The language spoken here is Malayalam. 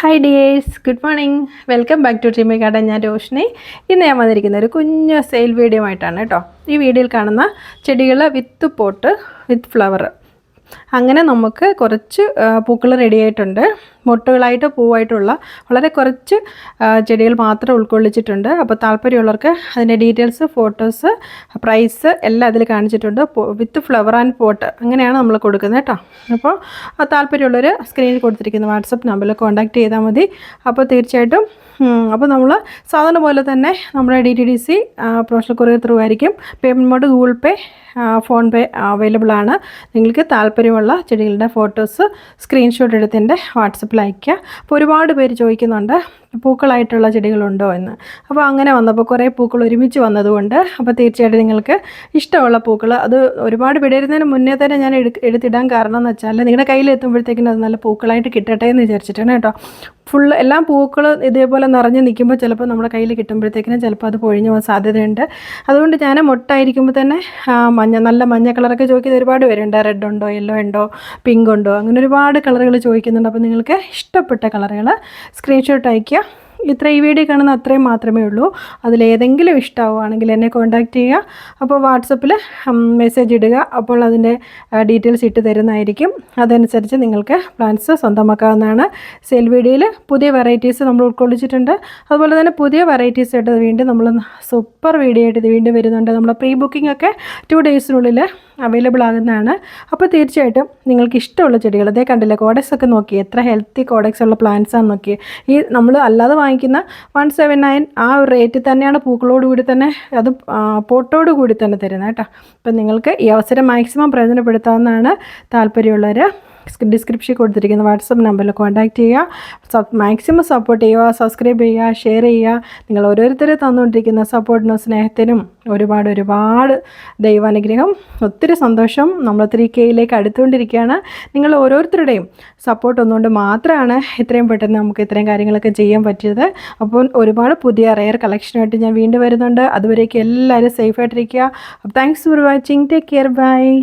Hi dears good morning welcome back to dreamy garden ഞാൻ രോഷിനി ഇന്ന് ഞാൻ വന്നിരിക്കുന്ന ഒരു കുഞ്ഞു സെയിൽ വീഡിയോ ആയിട്ടാണ് കേട്ടോ. ഈ വീഡിയോയിൽ കാണുന്ന ചെടികൾ വിത്ത് പോട്ട് വിത്ത് ഫ്ലവർ അങ്ങനെ നമുക്ക് കുറച്ച് പൂക്കൾ റെഡി ആയിട്ടുണ്ട്. മൊട്ടുകളായിട്ട് പൂവായിട്ടുള്ള വളരെ കുറച്ച് ചെടികൾ മാത്രം ഉൾക്കൊള്ളിച്ചിട്ടുണ്ട്. അപ്പോൾ താല്പര്യമുള്ളവർക്ക് അതിന്റെ ഡീറ്റെയിൽസ് ഫോട്ടോസ് പ്രൈസ് എല്ലാം അതിൽ കാണിച്ചിട്ടുണ്ട്. വിത്ത് ഫ്ലവർ ആൻഡ് പോട്ട് അങ്ങനെയാണ് നമ്മൾ കൊടുക്കുന്നത് കേട്ടോ. അപ്പോൾ താല്പര്യമുള്ളവർ സ്ക്രീനിൽ കൊടുത്തിരിക്കുന്ന വാട്സപ്പ് നമ്പറിൽ കോൺടാക്റ്റ് ചെയ്താൽ മതി. അപ്പോൾ തീർച്ചയായിട്ടും അപ്പോൾ നമ്മൾ സാധാരണ പോലെ തന്നെ നമ്മുടെ D T D C professional courier through ആയിരിക്കും. Payment mode Google Pay PhonePe available ആണ്. നിങ്ങൾക്ക് താല്പര്യമുള്ള ചെടികളുടെ ഫോട്ടോസ് സ്ക്രീൻഷോട്ട് എടുത്ത് എന്റെ വാട്സപ്പിൽ അയയ്ക്കുക. അപ്പോൾ ഒരുപാട് പേര് ചോദിക്കുന്നുണ്ട് പൂക്കളായിട്ടുള്ള ചെടികളുണ്ടോ എന്ന്. അപ്പോൾ അങ്ങനെ വന്നപ്പോൾ കുറേ പൂക്കൾ ഒരുമിച്ച് വന്നതുകൊണ്ട് അപ്പോൾ തീർച്ചയായിട്ടും നിങ്ങൾക്ക് ഇഷ്ടമുള്ള പൂക്കൾ അത് ഒരുപാട് വിടരുന്നതിന് മുന്നേ തന്നെ ഞാൻ എടു എടുത്തിടാൻ കാരണം എന്ന് വെച്ചാൽ നിങ്ങളുടെ കയ്യിൽ എത്തുമ്പോഴത്തേക്കും അത് നല്ല പൂക്കളായിട്ട് കിട്ടട്ടെ എന്ന് വിചാരിച്ചിട്ടാണ് കേട്ടോ. ഫുൾ എല്ലാ പൂക്കൾ ഇതേപോലെ നിറഞ്ഞ് നിൽക്കുമ്പോൾ ചിലപ്പോൾ നമ്മുടെ കയ്യിൽ കിട്ടുമ്പോഴത്തേക്കിനും ചിലപ്പോൾ അത് പൊഴിഞ്ഞു പോകാൻ സാധ്യതയുണ്ട്. അതുകൊണ്ട് ഞാൻ മൊട്ടായിരിക്കുമ്പോൾ തന്നെ മഞ്ഞ നല്ല മഞ്ഞ കളറൊക്കെ ചോദിക്കുന്ന ഒരുപാട് പേരുണ്ട്. റെഡ് ഉണ്ടോ യെല്ലോ ഉണ്ടോ പിങ്ക് ഉണ്ടോ അങ്ങനെ ഒരുപാട് കളറുകൾ ചോദിക്കുന്നുണ്ട്. അപ്പോൾ നിങ്ങൾക്ക് ഇഷ്ടപ്പെട്ട കളറുകൾ സ്ക്രീൻഷോട്ട് അയയ്ക്കുക. ഇത്ര ഈ വീഡിയോ കാണുന്ന അത്രയും മാത്രമേ ഉള്ളൂ. അതിലേതെങ്കിലും ഇഷ്ടമാവുകയാണെങ്കിൽ എന്നെ കോൺടാക്റ്റ് ചെയ്യുക. അപ്പോൾ വാട്സപ്പിൽ മെസ്സേജ് ഇടുക. അപ്പോൾ അതിന്റെ ഡീറ്റെയിൽസ് ഇട്ട് തരുന്നതായിരിക്കും. അതനുസരിച്ച് നിങ്ങൾക്ക് പ്ലാൻസ് സ്വന്തമാക്കാവുന്നതാണ്. സെൽ വീഡിയോയിൽ പുതിയ വെറൈറ്റീസ് നമ്മൾ ഉൾക്കൊള്ളിച്ചിട്ടുണ്ട്. അതുപോലെ തന്നെ പുതിയ വെറൈറ്റീസ് ആയിട്ട് വീണ്ടും നമ്മൾ സൂപ്പർ വീഡിയോ ആയിട്ട് ഇത് വീണ്ടും വരുന്നുണ്ട്. നമ്മൾ പ്രീ ബുക്കിംഗ് ഒക്കെ ടു ഡേയ്സിനുള്ളിൽ അവൈലബിൾ ആകുന്നതാണ്. അപ്പോൾ തീർച്ചയായിട്ടും നിങ്ങൾക്ക് ഇഷ്ടമുള്ള ചെടികൾ അതേ കണ്ടില്ല കോഡക്സ് ഒക്കെ നോക്കി എത്ര ഹെൽത്തി കോഡക്സ് ഉള്ള പ്ലാന്റ്സ് ആണെന്ന് നോക്കി. ഈ നമ്മൾ അല്ലാതെ വാങ്ങിക്കുന്ന വൺ സെവൻ നയൻ ആ ഒരു റേറ്റിൽ തന്നെയാണ് പൂക്കളോടുകൂടി തന്നെ അത് പോട്ടോട് കൂടി തന്നെ തരുന്നത് കേട്ടോ. അപ്പം നിങ്ങൾക്ക് ഈ അവസരം മാക്സിമം പ്രയോജനപ്പെടുത്താവുന്നതാണ് താല്പര്യമുള്ളവർ ഡിസ്ക്രിപ്ഷനിൽ കൊടുത്തിരിക്കുന്ന വാട്സപ്പ് നമ്പറിൽ കോൺടാക്റ്റ് ചെയ്യുക. സബ് മാക്സിമം സപ്പോർട്ട് ചെയ്യുക സബ്സ്ക്രൈബ് ചെയ്യുക ഷെയർ ചെയ്യുക. നിങ്ങൾ ഓരോരുത്തരെ തന്നുകൊണ്ടിരിക്കുന്ന സപ്പോർട്ടിനും സ്നേഹത്തിനും ഒരുപാട് ഒരുപാട് ദൈവാനുഗ്രഹം. ഒത്തിരി സന്തോഷം. നമ്മൾ ത്രീ കെയിലേക്ക് അടുത്തുകൊണ്ടിരിക്കുകയാണ്. നിങ്ങൾ ഓരോരുത്തരുടെയും സപ്പോർട്ട് ഒന്നുകൊണ്ട് മാത്രമാണ് ഇത്രയും പെട്ടെന്ന് നമുക്ക് ഇത്രയും കാര്യങ്ങളൊക്കെ ചെയ്യാൻ പറ്റിയത്. അപ്പോൾ ഒരുപാട് പുതിയ റെയർ കളക്ഷനായിട്ട് ഞാൻ വീണ്ടും വരുന്നുണ്ട്. അതുവരേക്കും എല്ലാവരും സേഫായിട്ടിരിക്കുക thanks for watching take care bye